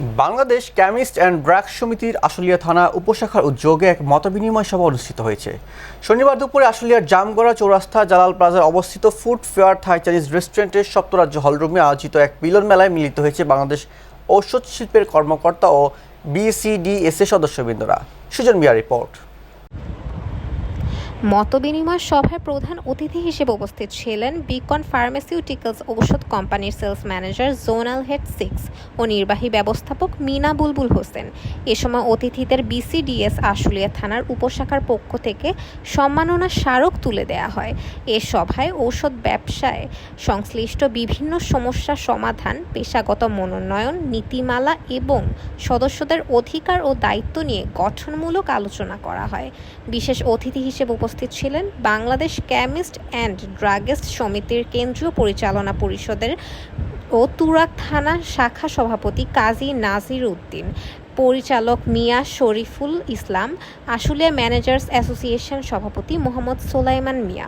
Bangladesh chemist and drugs সমিতির আশুলিয়া থানা উপশাখার উদ্যোগে এক মতবিনিময় সভা অনুষ্ঠিত হয়েছে। শনিবার দুপুরে আশুলিয়ার জামগড়া চৌরাস্তা জালাল প্লাজার অবস্থিত ফুড ফেয়ার থাই চাইনিজ রেস্টুরেন্টের সপ্তরাজ্য হলরুমে আয়োজিত এক মিলন মেলায় মিলিত হয়েছে বাংলাদেশ ঔষধ শিল্পের কর্মকর্তা ও বিসিডিএস এর সদস্যবৃন্দরা। সুজন মিয়া রিপোর্ট। মতবিনিময় সভায় প্রধান অতিথি হিসেবে উপস্থিত ছিলেন বিকন ফার্মাসিউটিক্যালস ঔষধ কোম্পানির sales manager zonal head six ও নির্বাহী ব্যবস্থাপক মিনা বুলবুল হোসেন। এ সময় অতিথিদের বিসিডিএস আশুলিয়া থানার উপশাখার পক্ষ থেকে সম্মাননা স্মারক তুলে দেয়া হয়। এ সভায় ঔষধ ব্যবসায় সংশ্লিষ্ট বিভিন্ন সমস্যা সমাধান, পেশাগত মনোনয়ন, নীতিমালা এবং সদস্যদের অধিকার ও দায়িত্ব নিয়ে গঠনমূলক আলোচনা করা হয়। বিশেষ অতিথি হিসেবে উপস্থিত ছিলেন বাংলাদেশ কেমিস্ট অ্যান্ড ড্রাগেস্ট সমিতির কেন্দ্রীয় পরিচালনা পরিষদের ও তুরাক থানা শাখা সভাপতি কাজী নাজির উদ্দিন, পরিচালক মিয়া শরীফুল ইসলাম, আশুলিয়া ম্যানেজার্স অ্যাসোসিয়েশন সভাপতি মোহাম্মদ সোলাইমান মিয়া।